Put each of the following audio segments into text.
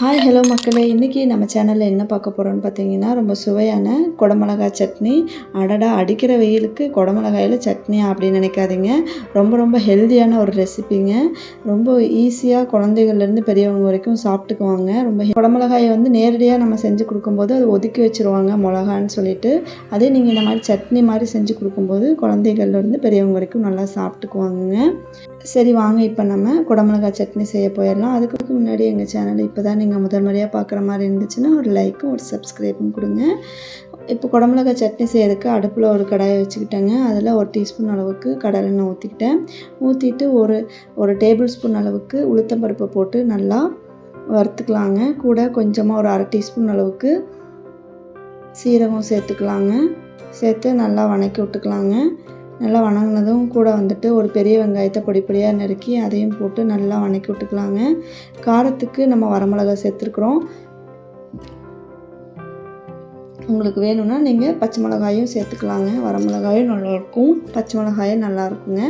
Hi hello மக்களே. இன்றைக்கி நம்ம சேனலில் என்ன பார்க்க போகிறோம்னு பார்த்தீங்கன்னா ரொம்ப சுவையான குடமிளகாய் சட்னி. அடடா அடிக்கிற வெயிலுக்கு குடமிளகாயில் சட்னி அப்படின்னு நினைக்காதீங்க. ரொம்ப ரொம்ப ஹெல்த்தியான ஒரு ரெசிபிங்க ரொம்ப ஈஸியாக குழந்தைகள்லேருந்து பெரியவங்க வரைக்கும் சாப்பிட்டுக்குவாங்க. ரொம்ப குடமிளகாயை வந்து நேரடியாக நம்ம செஞ்சு கொடுக்கும்போது அது ஒதுக்கி வச்சுருவாங்க மிளகான்னு சொல்லிட்டு. அதே நீங்கள் இந்த மாதிரி சட்னி மாதிரி செஞ்சு கொடுக்கும்போது குழந்தைகள்லேருந்து பெரியவங்க வரைக்கும் நல்லா சாப்பிட்டுக்குவாங்க சரி வாங்க இப்போ நம்ம குடமிளகாய் சட்னி செய்ய போயிடலாம். அதுக்கு முன்னாடி எங்கள் சேனலை இப்போ தான் நீங்கள் முதல் முறையாக பார்க்குற மாதிரி இருந்துச்சுன்னா ஒரு லைக்கும் ஒரு சப்ஸ்கிரைபும் கொடுங்க. இப்போ குடமிளகாய் சட்னி செய்யறதுக்கு அடுப்பில் ஒரு கடாயை வச்சுக்கிட்டேங்க. அதில் ஒரு டீஸ்பூன் அளவுக்கு கடலெண்ணெய் ஊற்றிக்கிட்டேன் ஊற்றிட்டு ஒரு ஒரு டேபிள் ஸ்பூன் அளவுக்கு உளுத்தம்பருப்பை போட்டு நல்லா வறுத்துக்கலாங்க. கூட கொஞ்சமாக ஒரு அரை டீஸ்பூன் அளவுக்கு சீரகம் சேர்த்துக்கலாங்க. சேர்த்து நல்லா வணக்கி விட்டுக்கலாங்க. நல்லா வணங்கினதும் கூட வந்துட்டு ஒரு பெரிய வெங்காயத்தை பொடி பொடியாக நறுக்கி அதையும் போட்டு நல்லா வணக்கி விட்டுக்கலாங்க. காரத்துக்கு நம்ம வரமிளகா சேர்த்துருக்குறோம். உங்களுக்கு வேணும்னா நீங்கள் பச்சை மிளகாயும் சேர்த்துக்கலாங்க. வரமிளகாயும் நல்லாயிருக்கும் பச்சை மிளகாயும் நல்லாயிருக்குங்க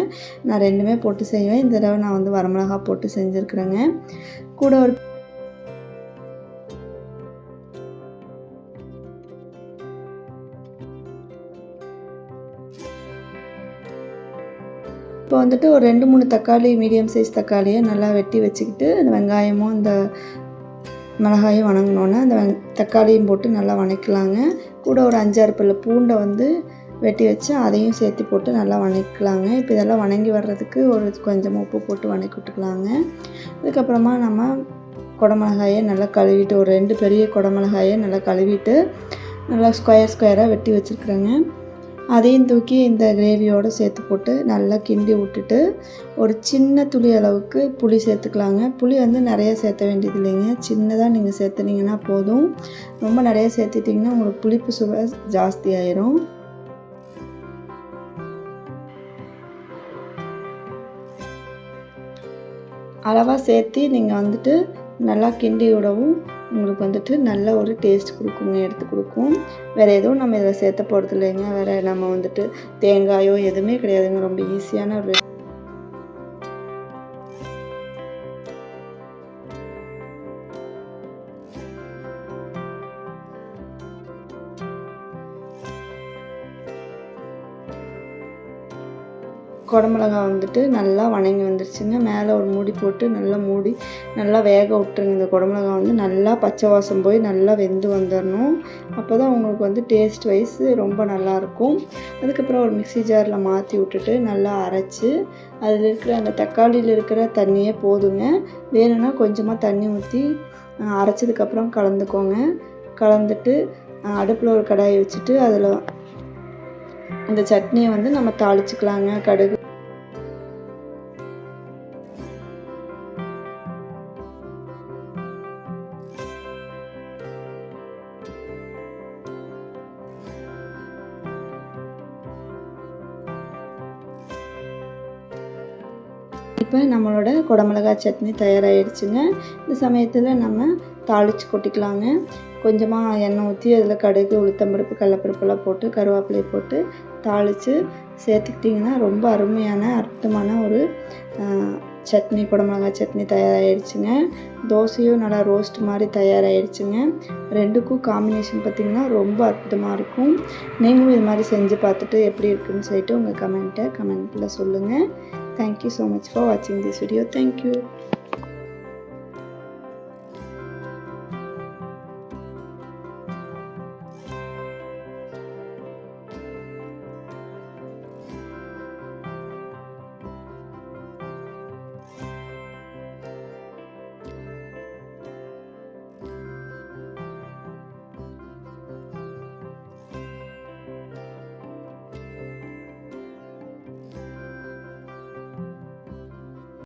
நான் ரெண்டுமே போட்டு செய்வேன். இந்த தடவை நான் வந்து வரமிளகா போட்டு செஞ்சுருக்குறேங்க. கூட ஒரு இப்போ வந்துட்டு ஒரு ரெண்டு மூணு தக்காளி மீடியம் சைஸ் தக்காளியை நல்லா வெட்டி வச்சுக்கிட்டு அந்த வெங்காயமும் இந்த மிளகாயும் வணங்கினோன்னே அந்த வெங் தக்காளியும் போட்டு நல்லா வணக்கலாங்க. கூட ஒரு அஞ்சாறு பல்லு பூண்டை வந்து வெட்டி வச்சு அதையும் சேர்த்து போட்டு நல்லா வணக்கலாங்க. இப்போ இதெல்லாம் வணங்கி வர்றதுக்கு ஒரு கொஞ்சம் உப்பு போட்டு வணக்கி விட்டுக்கலாங்க. அதுக்கப்புறமா நம்ம குடமிளகாயை நல்லா கழுவிட்டு ஒரு ரெண்டு பெரிய குடமிளகாயை நல்லா கழுவிட்டு நல்லா ஸ்கொயர் ஸ்கொயராக வெட்டி வச்சுருக்குறேங்க. அதையும் தூக்கி இந்த கிரேவியோடு சேர்த்து போட்டு நல்லா கிண்டி விட்டுட்டு ஒரு சின்ன துளி அளவுக்கு புளி சேர்த்துக்கலாங்க. புளி வந்து நிறைய சேர்த்த வேண்டியது இல்லைங்க. சின்னதாக நீங்கள் சேர்த்துனீங்கன்னா போதும். ரொம்ப நிறைய சேர்த்துட்டிங்கன்னா உங்களுக்கு புளிப்பு சுவை ஜாஸ்தி ஆயிரும். அளவாக சேர்த்து நீங்கள் வந்துட்டு நல்லா கிண்டி விடவும் உங்களுக்கு வந்துட்டு நல்ல ஒரு டேஸ்ட் கொடுக்குங்க எடுத்து கொடுக்கும். வேறு எதுவும் நம்ம இதில் சேர்த்த போகிறது இல்லைங்க வேறு நம்ம வந்துட்டு தேங்காயோ எதுவுமே கிடையாதுங்க. ரொம்ப ஈஸியான ஒரு குடமிளகா வந்துட்டு நல்லா வணங்கி வந்துருச்சுங்க. மேலே ஒரு மூடி போட்டு நல்லா மூடி நல்லா வேக விட்டுருங்க. இந்த குடமிளகா வந்து நல்லா பச்சை வாசம் போய் நல்லா வெந்து வந்துடணும் அப்போ தான் உங்களுக்கு வந்து டேஸ்ட் வைஸ் ரொம்ப நல்லாயிருக்கும் அதுக்கப்புறம் ஒரு மிக்சி ஜாரில் மாற்றி விட்டுட்டு நல்லா அரைச்சி அதில் இருக்கிற அந்த தக்காளியில் இருக்கிற தண்ணியே போதுங்க. வேணும்னா கொஞ்சமாக தண்ணி ஊற்றி அரைச்சதுக்கப்புறம் கலந்துக்கோங்க. கலந்துட்டு அடுப்பில் ஒரு கடாயை வச்சுட்டு அதில் இந்த சட்னியை வந்து நம்ம தாளிச்சுக்கலாங்க. கடுகு இப்போ நம்மளோட குடமிளகாய் சட்னி தயாராகிடுச்சுங்க இந்த சமயத்தில் நம்ம தாளித்து கொட்டிக்கலாங்க. கொஞ்சமாக எண்ணெய் ஊற்றி அதில் கடுகு உளுத்தம்பருப்பு கடலப்பருப்பெல்லாம் போட்டு கருவேப்பிலை போட்டு தாளித்து சேர்த்துக்கிட்டிங்கன்னா ரொம்ப அருமையான அற்புதமான ஒரு சட்னி குடமிளகாய் சட்னி தயாராகிடுச்சுங்க தோசையும் நல்லா ரோஸ்ட் மாதிரி தயாராகிடுச்சுங்க ரெண்டுக்கும் காம்பினேஷன் பார்த்திங்கன்னா ரொம்ப அற்புதமாக இருக்கும். நீங்களும் இது மாதிரி செஞ்சு பார்த்துட்டு எப்படி இருக்குன்னு சொல்லிட்டு உங்கள் கமெண்ட்டை கமெண்ட்டில் சொல்லுங்கள் Thank you so much for watching this video. Thank you.